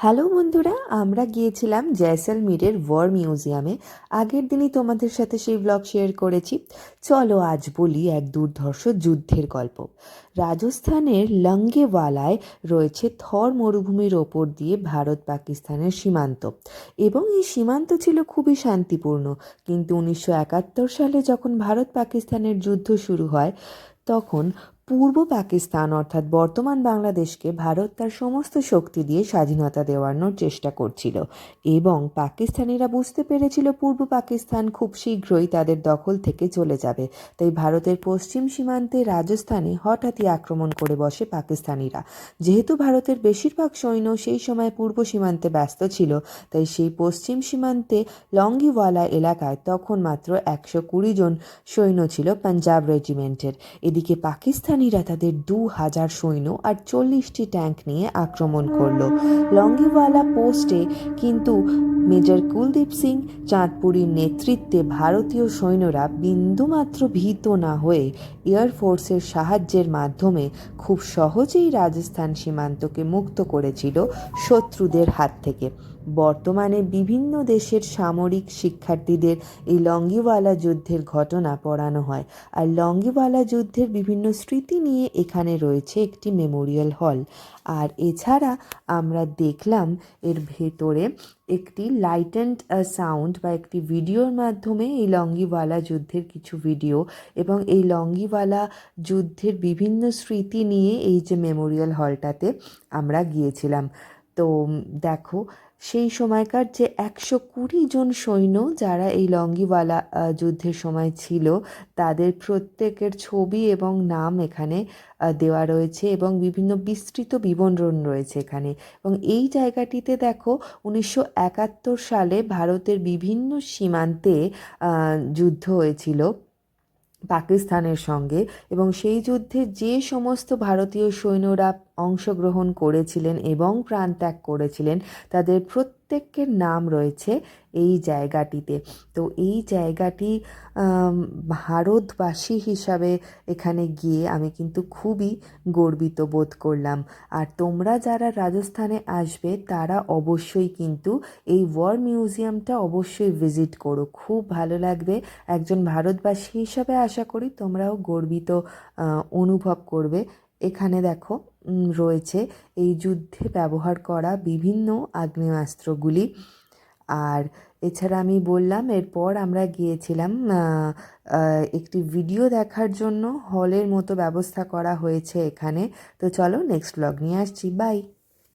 Hello বন্ধুরা, আমরা গিয়েছিলাম জয়সলমীরের ওয়ার মিউজিয়ামে। আগের দিনই তোমাদের সাথে সেই ব্লগ শেয়ার করেছি। চলো আজ বলি এক দুর্ধর্ষ যুদ্ধের গল্প। রাজস্থানের লঙ্গেওয়ালায় রয়েছে থর মরুভূমির ওপর দিয়ে ভারত পাকিস্তানের সীমান্ত। এবং এই সীমান্ত ছিল খুবই শান্তিপূর্ণ। কিন্তু উনিশশো একাত্তর সালে যখন ভারত পাকিস্তানের যুদ্ধ শুরু হয়, তখন পূর্ব পাকিস্তান অর্থাৎ বর্তমান বাংলাদেশকে ভারত তার সমস্ত শক্তি দিয়ে স্বাধীনতা দেওয়ানোর চেষ্টা করছিল এবং পাকিস্তানিরা বুঝতে পেরেছিল পূর্ব পাকিস্তান খুব শীঘ্রই তাদের দখল থেকে চলে যাবে। তাই ভারতের পশ্চিম সীমান্তে রাজস্থানে হঠাৎই আক্রমণ করে বসে পাকিস্তানিরা। যেহেতু ভারতের বেশিরভাগ সৈন্য সেই সময় পূর্ব সীমান্তে ব্যস্ত ছিল, তাই সেই পশ্চিম সীমান্তে লঙ্গিওয়ালা এলাকায় তখন মাত্র একশো কুড়ি জন সৈন্য ছিল পাঞ্জাব রেজিমেন্টের। এদিকে পাকিস্তানিরা তাদের দু হাজার সৈন্য আর চল্লিশটি ট্যাঙ্ক নিয়ে আক্রমণ করল। লঙ্গিওয়ালা পোস্টে কিন্তু মেজর কুলদীপ সিং চাঁদপুরীর নেতৃত্বে ভারতীয় সৈন্যরা বিন্দুমাত্র ভীত না হয়ে এয়ারফোর্সের সাহায্যের মাধ্যমে খুব সহজেই রাজস্থান সীমান্তকে মুক্ত করেছিল শত্রুদের হাত থেকে। বর্তমানে বিভিন্ন দেশের সামরিক শিক্ষার্থীদের এই লঙ্গিওয়ালা যুদ্ধের ঘটনা পড়ানো হয়। আর লঙ্গিওয়ালা যুদ্ধের বিভিন্ন স্মৃতি নিয়ে এখানে রয়েছে একটি মেমোরিয়াল হল। আর এছাড়া আমরা দেখলাম এর ভেতরে একটি লাইট অ্যান্ড সাউন্ড বা একটি ভিডিওর মাধ্যমে এই লঙ্গিওয়ালা যুদ্ধের কিছু ভিডিও এবং এই লঙ্গিওয়ালা যুদ্ধের বিভিন্ন স্মৃতি নিয়ে এই যে মেমোরিয়াল হলটাতে আমরা গিয়েছিলাম। তো দেখো, সেই সময়কার যে একশো কুড়ি জন সৈন্য যারা এই লঙ্গিওয়ালা যুদ্ধের সময় ছিল, তাদের প্রত্যেকের ছবি এবং নাম এখানে দেওয়া রয়েছে এবং বিভিন্ন বিস্তৃত বিবরণ রয়েছে এখানে। এবং এই জায়গাটিতে দেখো, উনিশশো একাত্তর সালে ভারতের বিভিন্ন সীমান্তে যুদ্ধ হয়েছিল পাকিস্তানের সঙ্গে। এবং সেই যুদ্ধে যে সমস্ত ভারতীয় সৈন্যরা অংশগ্রহণ করেছিলেন এবং প্রাণত্যাগ করেছিলেন। তাদের প্রত্যেকের নাম রয়েছে এই জায়গাটিতে। তো এই জায়গাটি ভারতবাসী হিসাবে এখানে গিয়ে আমি কিন্তু খুবই গর্বিত বোধ করলাম। আর তোমরা যারা রাজস্থানে আসবে, তারা অবশ্যই কিন্তু এই ওয়ার মিউজিয়ামটা অবশ্যই ভিজিট করো। খুব ভালো লাগবে। একজন ভারতবাসী হিসাবে আশা করি তোমরাও গর্বিত অনুভব করবে। এখানে দেখো রয়েছে এই যুদ্ধে ব্যবহার করা বিভিন্ন আগ্নেয়াস্ত্রগুলি। আর এছাড়া আমি বললাম, এরপর আমরা গিয়েছিলাম একটি ভিডিও দেখার জন্য। হলের মতো ব্যবস্থা করা হয়েছে এখানে। তো চলো নেক্সট ব্লগ নিয়ে আসছি। বাই